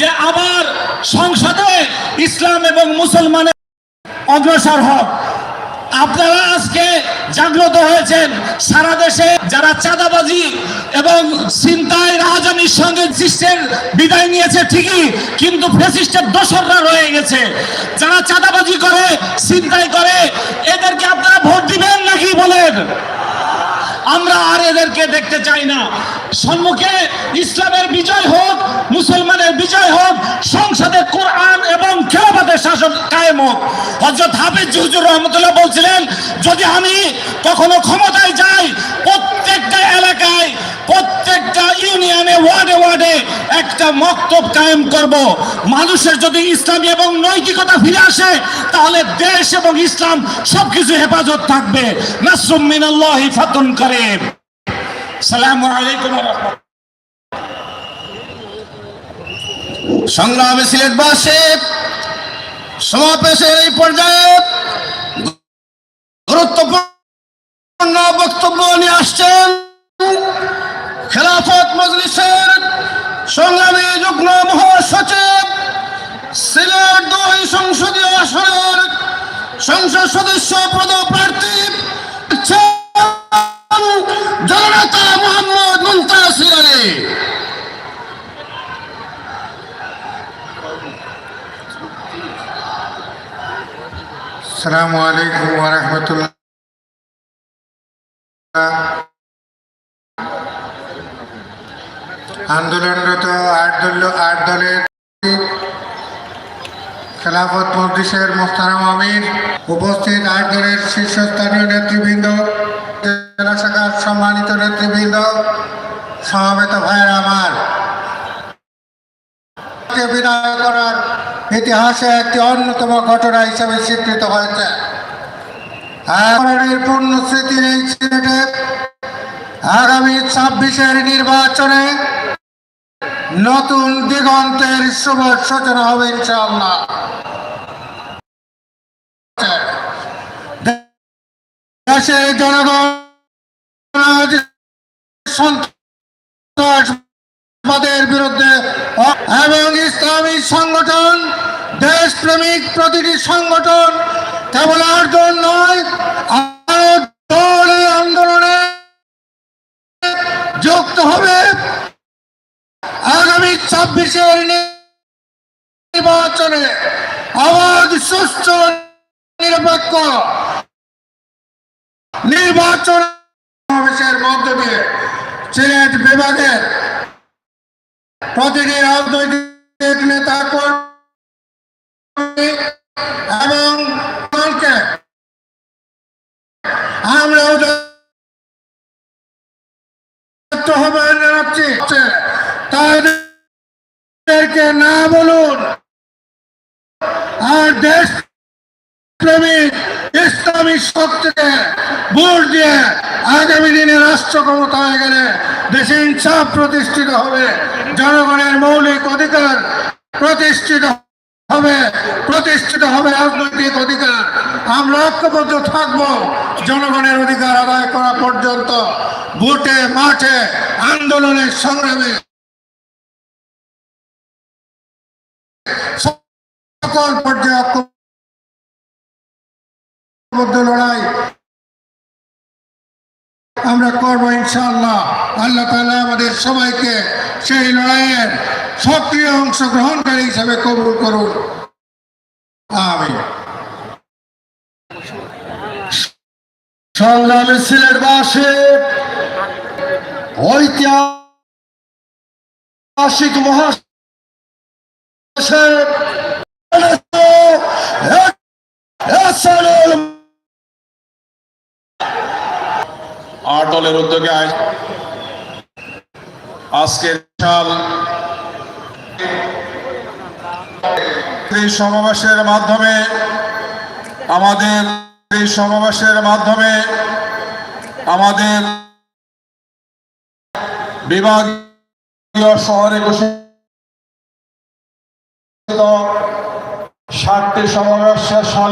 যে আবার সংসদে ইসলাম এবং মুসলমানের অগ্রসর হোক। আপনারা আজকে জাগ্রত হয়েছেন, সারা দেশে যারা চাঁদাবাজি এবং চিন্তায় রাহাজানির সঙ্গে সৃষ্টের বিদায় নিয়েছে ঠিকই, কিন্তু ফেসিস্টের দোসররা রয়ে গেছে। যারা চাঁদাবাজি করে চিন্তায় করে, এদেরকে আপনারা ভোট দিবেন নাকি বলেন? আমরা আর এদেরকে দেখতে চাই না। সম্মুখে ইসলামের বিজয় হোক, মুসলমানের বিজয় হোক, সংসদে কোরআন এবং খেলাফতের শাসন কায়েম হোক। হজরত হাফিজ জুজুর রহমতুল্লাহ বলছিলেন, যদি আমি কখনো ক্ষমতায় যাই, প্রত্যেকটা এলাকায়, প্রত্যেকটা ইউনিয়নে, ওয়ার্ডে ওয়ার্ডে একটা মক্তব কায়েম করব। মানুষের যদি ইসলামী এবং নৈতিকতা ফিরে আসে, তাহলে দেশ এবং ইসলাম সবকিছু হেফাজত থাকবে। নাসরুম মিনাল্লাহি ফাতুন করিম। সালামু আলাইকুম সংগ্রামে সিলেটবাসী সমাবেশের এই পর্যায়ে গুরুত্বপূর্ণ বক্তব্য নিয়ে আসছেন খেলাফত মজলিসের সংগ্রামী যুগ্ম মহাসচিব সিলেট দুই সংসদীয় আসনের সংসদ সদস্য পদপ্রার্থী জননেতা মোহাম্মদ মুন্তাসির আলী السلام عليكم ورحمة الله আন্দোলনরত আট দল, আট দলের খেলাফত মজলিসের মোস্তারাম আমির, উপস্থিত আট দলের শীর্ষস্থানীয় নেতৃবৃন্দ, জেলা শাখার সম্মানিত নেতৃবৃন্দ, সমাবেত ভাইয়ের আমার। ইতিহাসে একটি অন্যতম ঘটনা হিসেবে স্বীকৃত হয়েছে। পূর্ণ স্মৃতির এই আগামী ছাব্বিশের নির্বাচনে নতুন দিগন্তের শুভ সূচনা হবে ইনশাআল্লাহ। দেশের জনগণ সন্ত্রাসবাদের বিরুদ্ধে এবং ইসলামী সংগঠন, দেশপ্রেমিক প্রতিটি সংগঠন কেবল অর্জন নয় আরও দল এই আন্দোলনে যুক্ত হবে আগামী ছাব্বিশের নির্বাচনে আওয়াজ সুস্থ নিরপেক্ষ। নির্বাচন মধ্য দিয়ে সিলেট বিভাগের প্রতিটি রাজনৈতিক নেতা এবং দলকে আমরা আহ্বান জানাচ্ছি। তাদেরকে না বলুন। আর দেশ ইসলামী শক্তিকে ভোট দিয়ে আগামী দিনে রাষ্ট্র ক্ষমতা হয়ে গেলে দেশে ইনসাফ প্রতিষ্ঠিত হবে, জনগণের মৌলিক অধিকার প্রতিষ্ঠিত হবে প্রতিষ্ঠিত হবে রাজনৈতিক অধিকার। আমরা ঐক্যবদ্ধ থাকব, জনগণের অধিকার আদায় করা পর্যন্ত। ভোটে, মাঠে, আন্দোলনের সংগ্রামে সকল পর্যায়ে ঐক্যবদ্ধ লড়াই আমরা করব ইনশাআল্লাহ। আল্লাহ তাআলা আমাদের সবাইকে সেই লড়াইয়ের সক্রিয় অংশগ্রহণকারী হিসেবে কবুল করুন। আমি সংগ্রামী সিলেটবাসী ঐতিহাসিক মহাসের আট দলের উদ্যোগে আজকের বিশাল এই সমাবেশের মাধ্যমে, আমাদের এই সমাবেশের মাধ্যমে, আমাদের বিভাগীয় শহরে ঘোষিত ষাটটি সমাবেশ শেষ